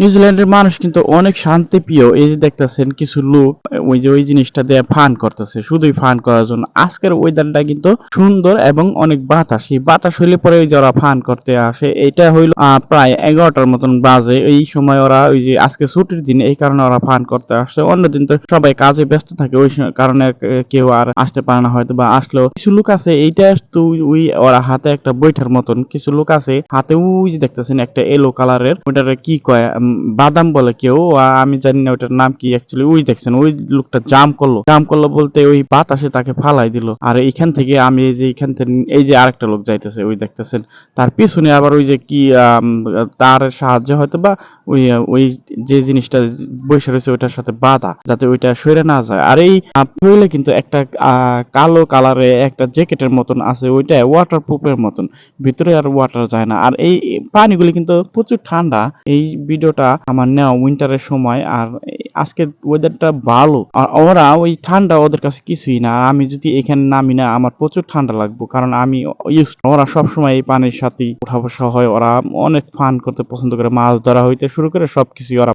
নিউজিল্যান্ডের মানুষ কিন্তু অনেক শান্তিপ্রিয়। এই যে দেখতেছেন কিছু লোক, ওই যে ওই জিনিসটা দিয়ে ফান করতেছে, শুধুই ফান করার জন্য। আজকের ওয়েদারটা কিন্তু সুন্দর এবং অনেক বাতাস। এই বাতাস হইলে পরে ওই যে ওরা ফান করতে আসে। এটা হইল প্রায় এগারোটার মতন বাজে। এই সময় ওরা ওই যে আজকে ছুটির দিন, এই কারণে ওরা ফান করতে আসছে। অন্যদিন তো সবাই কাজে ব্যস্ত থাকে, ওই কারণে কেউ আর আসতে পারে না হয়তো বা আসলেও। কিছু লোক আছে, এইটা তো ওই ওরা হাতে একটা বৈঠার মতন। কিছু লোক আছে, হাতে ওই যে দেখতেছেন একটা এলো কালারের ওটারে কি কয় বাদাম বলে কেউ আমি জানি না ওটার নাম কি অ্যাকচুয়ালি ওই দেখছেন, ওই লোকটা জাম করল। জাম করল বলতে ওই বাতাসে তাকে ফালাই দিল। আর এইখান থেকে আমি এই যে এইখান থেকে, এই যে আরেকটা লোক যাইতেছে, ওই দেখতেছেন। তার পিছনে আবার ওই যে কি তার সাহায্যে হয়তো বা ওই ওই যে জিনিসটা বসে রয়েছে, ওইটার সাথে বাধা, যাতে ওইটা সরে না যায়। আর এই হইলে কিন্তু একটা কালো কালারে একটা জ্যাকেটের মতন আছে, ওইটা ওয়াটার প্রুফের মতন। ভিতরে আর ওয়াটার যায় না। আর এই পানিগুলি কিন্তু প্রচুর ঠান্ডা। এই ভিডিওটা আমার নেওয়া উইন্টারের সময় আর আজকে ওয়েদারটা ভালো। আর ওরা ওই ঠান্ডা ওদের কাছে কিছুই না। আমি যদি এখানে নামি না, আমার প্রচুর ঠান্ডা লাগবো। কারণ আমি ইউজ ওরা সবসময় এই পানির সাথে উঠা বসা হয়। ওরা অনেক ফান করতে পছন্দ করে। মাছ ধরা হইতে শুরু করে সবকিছুই ওরা